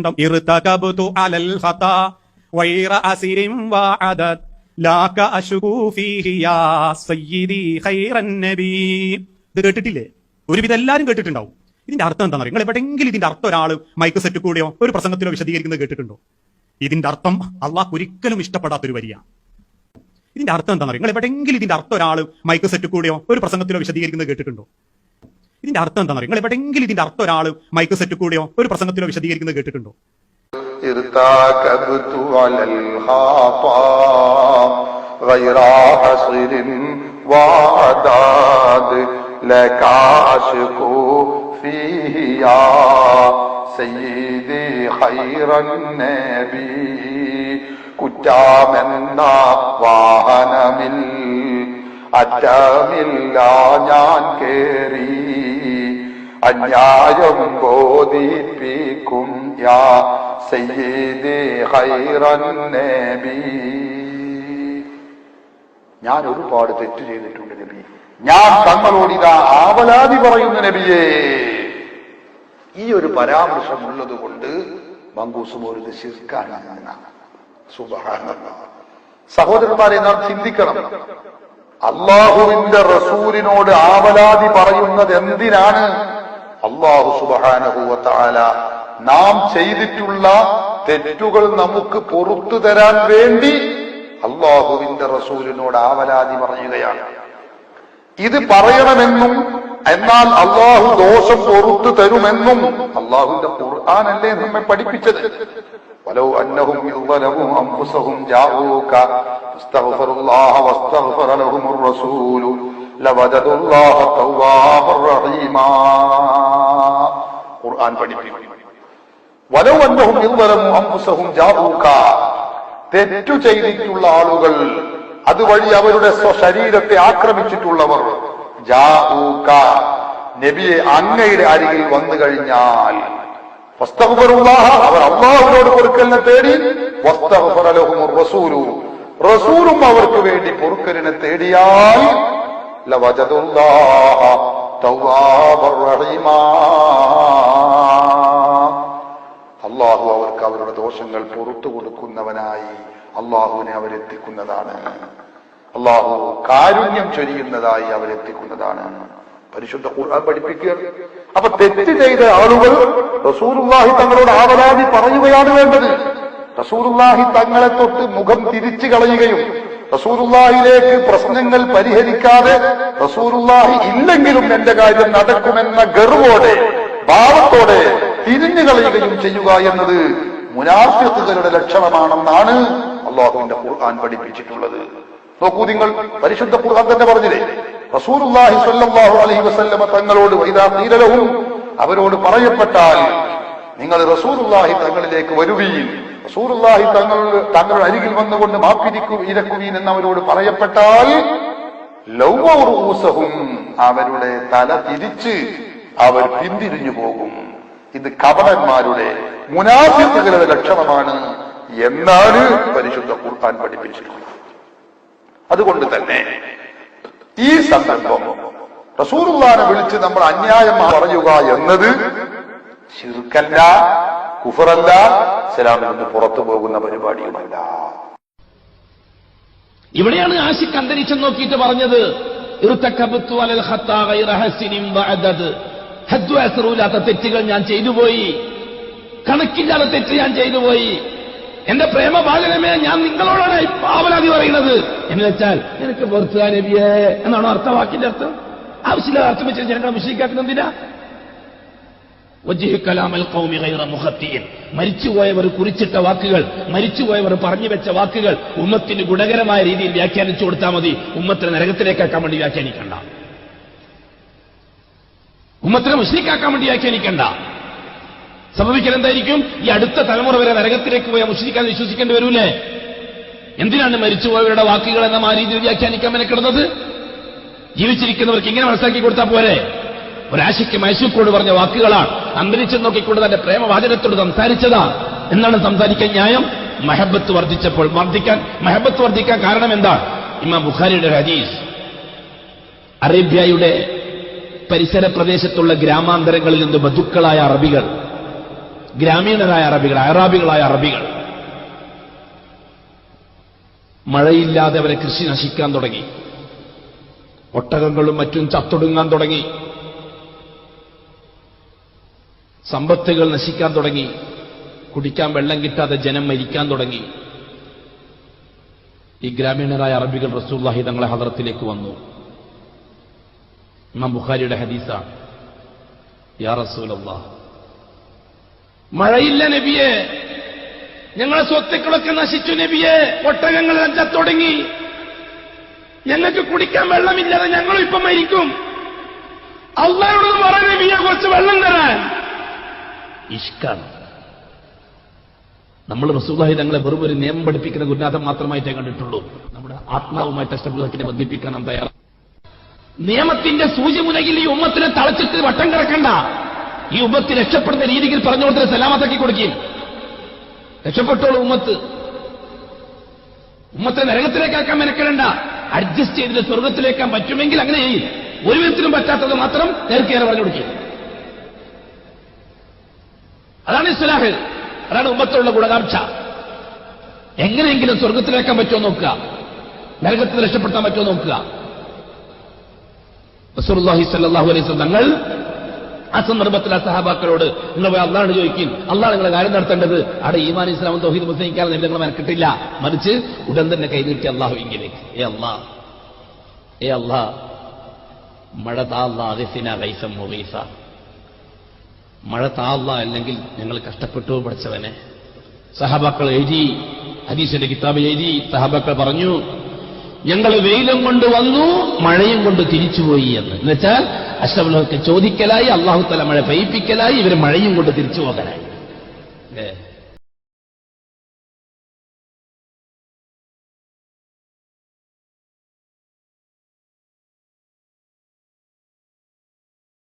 ارتكبت على الخطا غير أسر وعدد ലാക്ക അശുകൂ ഫീഹി യാ സയ്യിദി ഖൈറൻ നബി ഇത് കേട്ടിട്ടില്ലേ ഒരുവിധം എല്ലാരും കേട്ടിട്ടുണ്ടാവും ഇതിന്റെ അർത്ഥം എന്താണെന്ന് അറിയാം നിങ്ങൾ എവിടെയെങ്കിലും ഇതിന്റെ അർത്ഥം ഒരാൾ മൈക്ക് സെറ്റ് കൂടിയോ ഒരു പ്രസംഗത്തിലോ വിശദീകരിക്കുന്നത് കേട്ടിട്ടുണ്ടോ ഇതിന്റെ അർത്ഥം അള്ളാഹ് ഒരിക്കലും ഇഷ്ടപ്പെടാത്തൊരു വരിയാണ് ഇതിന്റെ അർത്ഥം എന്താണെന്ന് അറിയാം നിങ്ങൾ എവിടെയെങ്കിലും ഇതിന്റെ അർത്ഥം ഒരാൾ മൈക്ക് സെറ്റ് കൂടിയോ ഒരു പ്രസംഗത്തിലോ വിശദീകരിക്കുന്നത് കേട്ടിട്ടുണ്ടോ ഇതിന്റെ അർത്ഥം എന്താണെന്ന് നിങ്ങൾ എവിടെയെങ്കിലും ഇതിന്റെ അർത്ഥം ഒരാൾ മൈക്ക് സെറ്റ് കൂടെയോ ഒരു പ്രസംഗത്തിലോ വിശദീകരിക്കുന്നത് കേട്ടിട്ടുണ്ടോ കുറ്റാമെന്ന വാഹനമിൽ അറ്റമില്ല ഞാൻ കേറി അന്യായം ബോധിപ്പിക്കും യാ സയ്യിദി ഞാൻ ഒരുപാട് തെറ്റ് ചെയ്തിട്ടുണ്ട് നബി. ഞാൻ തങ്ങളോട് ഇതാ ആവലാതി പറയുന്ന നബിയേ. ഈ ഒരു പരാമർശം ഉള്ളത് കൊണ്ട് മങ്കൂസും ഒരു സഹോദരന്മാരെ നാം ചിന്തിക്കണം. അള്ളാഹുവിന്റെ റസൂലിനോട് ആവലാതി പറയുന്നത് എന്തിനാണ്? അള്ളാഹു സുബാനഹുവല നാം ചെയ്തിട്ടുള്ള തെറ്റുകൾ നമുക്ക് പുറത്തു തരാൻ വേണ്ടി അള്ളാഹുവിന്റെ റസൂലിനോട് ആവലാതി പറയുകയാണ് ഇത് പറയണമെന്നും എന്നാൽ അള്ളാഹു ദോഷം പൊറത്തു തരുമെന്നും അള്ളാഹുവിന്റെ ഖുർആാനല്ലേ നമ്മെ പഠിപ്പിച്ചത് ولو أنهم إذ ظلموا أنفسهم جاءوك فاستغفروا الله واستغفر لهم الرسول ലവജദു അല്ലാഹ തവ്വാബുർ റഹീമാ. ഖുർആൻ പഠിപ്പിക്കും. വലോ അന്നഹും ഇൽവലമു അംഫുസഹും ജാബൂക തെറ്റു ചെയ്തിട്ടുള്ള ആളുകൾ അതുവഴി അവരുടെ സ്വശരീരത്തെ ആക്രമിച്ചിട്ടുള്ളവർ ജാഊക നബിയെ അങ്ങയുടെ അരികിൽ വന്നു കഴിഞ്ഞാൽ അവർ അള്ളാഹുവിനോട് പൊറുക്കലിനെ തേടി റസൂലും. റസൂലും അവർക്ക് വേണ്ടി പൊറുക്കലിനെ തേടിയാൽ ലവജദുല്ലാഹ തവ്വാബർ റഹീമാ അള്ളാഹു അവർക്ക് അവരുടെ ദോഷങ്ങൾ പുറത്തു കൊടുക്കുന്നവനായി അള്ളാഹുവിനെ അവരെത്തിക്കുന്നതാണ്. അള്ളാഹു കാരുണ്യം ചൊരിയുന്നതായി അവരെത്തിക്കുന്നതാണ്. പരിശുദ്ധ ഖുർആൻ പഠിപ്പിക്കുക. അപ്പൊ തെറ്റ് ചെയ്ത ആളുകൾ റസൂലുള്ളാഹി തങ്ങളോട് ആവലാതി പറയുകയാണ് വേണ്ടത്. റസൂലുള്ളാഹി തങ്ങളെ തൊട്ട് മുഖം തിരിച്ചു കളയുകയും റസൂലുള്ളാഹിലേക്ക് പ്രശ്നങ്ങൾ പരിഹരിക്കാതെ റസൂലുള്ളാഹി ഇല്ലെങ്കിലും എന്റെ കാര്യം നടക്കുമെന്ന ഗർവോടെ ഭാവത്തോടെ തിരിഞ്ഞു കളയുകയും ചെയ്യുക എന്നത് മുനാഫിത്തുകളുടെ ലക്ഷണമാണെന്നാണ് അള്ളാഹുവിന്റെ ഖുർആൻ പഠിപ്പിച്ചിട്ടുള്ളത്. നോക്കൂ നിങ്ങൾ പരിശുദ്ധ ഖുർആൻ തന്നെ പറഞ്ഞില്ലേ? റസൂലുള്ളാഹി സ്വല്ലല്ലാഹു അലൈഹി വസല്ലമ തങ്ങളോട് വൈദാ തീരലവും അവരോട് പറയപ്പെട്ടാൽ നിങ്ങൾ റസൂലുള്ളാഹി തങ്ങളിലേക്ക് വരുവീൻ. റസൂലുള്ളാഹി തങ്ങളുടെ തങ്ങളുടെ അരികിൽ വന്നുകൊണ്ട് മാപ്പിരിക്കു ഇരക്കുവീൻ എന്ന് അവരോട് പറയപ്പെട്ടാൽ ലൗവൂസഹും അവരുടെ തല തിരിച്ച് അവർ പിന്തിരിഞ്ഞു പോകും. ഇത് കപടന്മാരുടെ മുനാഫിക്കുകളുടെ ലക്ഷണമാണ് എന്നാണ് പരിശുദ്ധ ഖുർആൻ പഠിപ്പിച്ചിട്ടുള്ളത്. അതുകൊണ്ട് തന്നെ ഈ സന്ദർഭം റസൂറുല്ലാനെ വിളിച്ച് നമ്മൾ അന്യായം പറയുക എന്നത് ശിർക്കല്ല. കുഫറല്ല ഇസ്ലാമിൽ നിന്ന് പുറത്തു പോകുന്ന പരിപാടിയുമല്ല. ഇവിടെയാണ് ആശിക്ക് അന്തരീക്ഷം നോക്കിയിട്ട് പറഞ്ഞത് തെറ്റുകൾ ഞാൻ ചെയ്തുപോയി കണക്കില്ലാത്ത തെറ്റ് ഞാൻ ചെയ്തുപോയി എന്റെ പ്രേമബാലനമേ ഞാൻ നിങ്ങളോടാണ് പാവനാദി പറയുന്നത്. എന്ന് വെച്ചാൽ നിനക്ക് പുറത്തുകാരവിയേ എന്നാണോ അർത്ഥം? വാക്കിന്റെ അർത്ഥം ആവശ്യമില്ല അർത്ഥം വെച്ചാൽ ഞങ്ങൾ വിഷയിക്കാക്കുന്നതിനാ മരിച്ചുപോയവർ കുറിച്ചിട്ട വാക്കുകൾ മരിച്ചുപോയവർ പറഞ്ഞു വെച്ച വാക്കുകൾ ഉമ്മത്തിന് ഗുണകരമായ രീതിയിൽ വ്യാഖ്യാനിച്ചു കൊടുത്താൽ മതി. ഉമ്മത്തിനെ നരകത്തിലേക്കാക്കാൻ വേണ്ടി വ്യാഖ്യാനിക്കണ്ട. ഉമ്മത്തിനെ മുസ്ലിക്കാക്കാൻ വേണ്ടി വ്യാഖ്യാനിക്കണ്ട. സംഭവിക്കൽ എന്തായിരിക്കും? ഈ അടുത്ത തലമുറ വരെ നരകത്തിലേക്ക് പോയ മുസ്ലിക്കാൻ വിശ്വസിക്കേണ്ടി വരൂലേ? എന്തിനാണ് മരിച്ചുപോയവരുടെ വാക്കുകൾ എന്ന ആ രീതിയിൽ വ്യാഖ്യാനിക്കാൻ മെനക്കിടുന്നത്? ജീവിച്ചിരിക്കുന്നവർക്ക് ഇങ്ങനെ മനസ്സിലാക്കി കൊടുത്താൽ പോരെ? ഒരാശയ്ക്ക് മൈസൂക്കോട് പറഞ്ഞ വാക്കുകളാണ്. അന്തരിച്ചു നോക്കിക്കൊണ്ട് തന്റെ പ്രേമവാചനത്തോട് സംസാരിച്ചതാ. എന്നാണ് സംസാരിക്കാൻ ന്യായം? മഹബത്ത് വർദ്ധിച്ചപ്പോൾ വർദ്ധിക്കാൻ മഹബത്ത് വർദ്ധിക്കാൻ കാരണം എന്താണ് ഇമാം ബുഖാരിയുടെ ഹദീസ്. അറേബ്യയുടെ പരിസര പ്രദേശത്തുള്ള ഗ്രാമാന്തരങ്ങളിൽ നിന്ന് ബന്ധുക്കളായ അറബികൾ ഗ്രാമീണരായ അറബികൾ അറാബികളായ അറബികൾ മഴയില്ലാതെ അവരെ കൃഷി നശിക്കാൻ തുടങ്ങി. ഒട്ടകങ്ങളും മറ്റും ചത്തൊടുങ്ങാൻ തുടങ്ങി. സമ്പത്തുകൾ നശിക്കാൻ തുടങ്ങി. കുടിക്കാൻ വെള്ളം കിട്ടാതെ ജനം മരിക്കാൻ തുടങ്ങി. ഈ ഗ്രാമീണരായ അറബികൾ റസൂല്ലാഹി തങ്ങളെ ഹദറത്തിലേക്ക് വന്നു. ഇമാം ബുഖാരിയുടെ ഹദീസാണ്. യാ റസൂലല്ലാ മഴയില്ല നബിയെ. ഞങ്ങളെ സ്വത്തുക്കളൊക്കെ നശിച്ചു നബിയെ. ഒട്ടകങ്ങൾ തുടങ്ങി. ഞങ്ങൾക്ക് കുടിക്കാൻ വെള്ളമില്ലാതെ ഞങ്ങളും ഇപ്പം മരിക്കും. അള്ളാഹോട് പറ നബിയെ കുറച്ച് വെള്ളം തരാൻ. ഇഷ്കാണ്. നമ്മൾ റസൂലായി തങ്ങളെ വെറും ഒരു നിയമം പഠിപ്പിക്കുന്ന ഗുരുനാഥം മാത്രമായിട്ടേ കണ്ടിട്ടുള്ളൂ. നമ്മുടെ ആത്മാവുമായിട്ട് ടെസ്റ്റബുദ്ധത്തിനെ ബന്ധിപ്പിക്കാൻ നാം തയ്യാറാണ്. നിയമത്തിന്റെ സൂചിമുനയിൽ ഈ ഉമ്മത്തിനെ തളച്ചിട്ട് വട്ടം കിടക്കണ്ട ഈ ഉമ്മത്ത് രക്ഷപ്പെടുന്ന രീതിയിൽ പറഞ്ഞു കൊടുത്തിട്ട് സലാമത്താക്കി കൊടുക്കുകയും. രക്ഷപ്പെട്ടോളൂ ഉമ്മത്ത്. ഉമ്മത്തെ നരകത്തിലേക്കാക്കാൻ മെനക്കെടണ്ട. അഡ്ജസ്റ്റ് ചെയ്തിട്ട് സ്വർഗത്തിലേക്കാൻ പറ്റുമെങ്കിൽ അങ്ങനെ ചെയ്യും. ഒരു വിധത്തിലും പറ്റാത്തത് മാത്രം നേർക്കേറെ പറഞ്ഞു കൊടുക്കുക ഇസ്ലാഹ് അതാണ് ഉമ്മത്തോടുള്ള ഗുണകാംക്ഷ. എങ്ങനെയെങ്കിലും സ്വർഗത്തിലേക്കാൻ പറ്റുമോ നോക്കുക. നരകത്തിൽ രക്ഷപ്പെടുത്താൻ പറ്റുമോ നോക്കുക. റസൂലുള്ളാഹി സ്വല്ലല്ലാഹു അലൈഹി തങ്ങൾ ആ സന്ദർഭത്തിൽ ആ സഹാബാക്കളോട് നിങ്ങൾ പോയി അള്ളാണ് ചോദിക്കും. അള്ളാഹ് നിങ്ങളെ കാര്യം നടത്തേണ്ടത്. അവിടെ ഈമാൻ ഇസ്ലാമും തൗഹീദ് മുസ്ലിംക്കാരെ നിങ്ങൾ മനക്കിട്ടില്ല. മറിച്ച് ഉടൻ തന്നെ കൈ നീട്ടി അള്ളാഹു ഇങ്ങനേക്ക്. ഏ അള്ളാ ഏ അള്ളാ മഴ താ മുറീസ. മഴ താള്ള അല്ലെങ്കിൽ ഞങ്ങൾ കഷ്ടപ്പെട്ടു പഠിച്ചവനെ. സഹബാക്കൾ എഴുതി ഹദീസിന്റെ കിതാബ് എഴുതി സഹബാക്കൾ പറഞ്ഞു ഞങ്ങൾ വെയിലും കൊണ്ട് വന്നു മഴയും കൊണ്ട് തിരിച്ചുപോയി എന്ന്. എന്നുവെച്ചാൽ അഷ്ടമലൊക്കെ ചോദിക്കലായി അള്ളാഹു തല മഴ പെയ്പ്പിക്കലായി ഇവർ മഴയും കൊണ്ട് തിരിച്ചു പോകലായി.